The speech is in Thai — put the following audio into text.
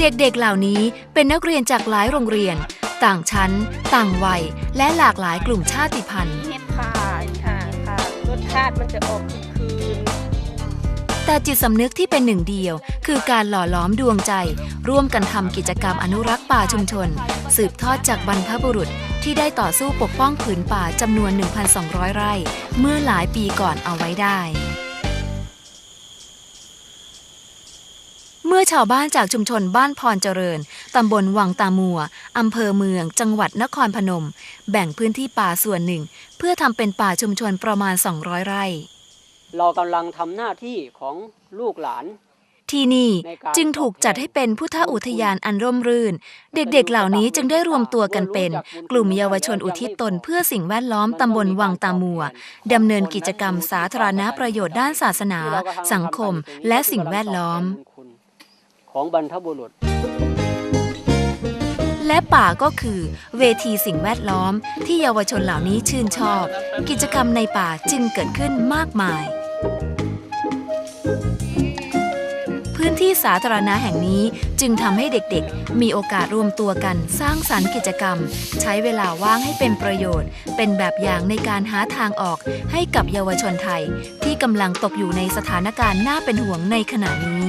เด็กๆเหล่านี้เป็นนักเรียนจากหลายโรงเรียน ต่างชั้น ต่างวัย และหลากหลายกลุ่มชาติพันธุ์เห็ดค่ะค่ะค่ะรสชาติมันจะออกคืนแต่จิตสำนึกที่เป็นหนึ่งเดียว คือการหล่อล้อมดวงใจ ร่วมกันทำกิจกรรมอนุรักษ์ป่าชุมชน สืบทอดจากบรรพบุรุษที่ได้ต่อสู้ปกป้องผืนป่าจำนวน 1,200 ไร่ เมื่อหลายปีก่อนเอาไว้ได้ อชาวบ้านจากชุมชนบ้านพรเจริญ ตำบลวังตามัว อำเภอเมือง จังหวัดนครพนม แบ่งพื้นที่ป่าส่วนหนึ่ง เพื่อทำเป็นป่าชุมชนประมาณ 200 ไร่ เรากำลังทำหน้าที่ของลูกหลาน ที่นี่จึงถูกจัดให้เป็นพุทธอุทยานอันร่มรื่น เด็กๆเหล่านี้จึงได้รวมตัวกันเป็น กลุ่มเยาวชนอุทิศตนเพื่อสิ่งแวดล้อมตำบลวังตามัวดำเนินกิจกรรมสาธารณประโยชน์ด้านศาสนา สังคม และสิ่งแวดล้อม ของบรรพบุรุษ และป่าก็คือ เวทีสิ่งแวดล้อมที่เยาวชนเหล่านี้ชื่นชอบ กิจกรรมในป่าจึงเกิดขึ้นมากมาย พื้นที่สาธารณะแห่งนี้จึงทำให้เด็กๆ มีโอกาสรวมตัวกันสร้างสรรค์กิจกรรม ใช้เวลาว่างให้เป็นประโยชน์ เป็นแบบอย่างในการหาทางออกให้กับเยาวชนไทย ที่กำลังตกอยู่ในสถานการณ์น่าเป็นห่วงในขณะนี้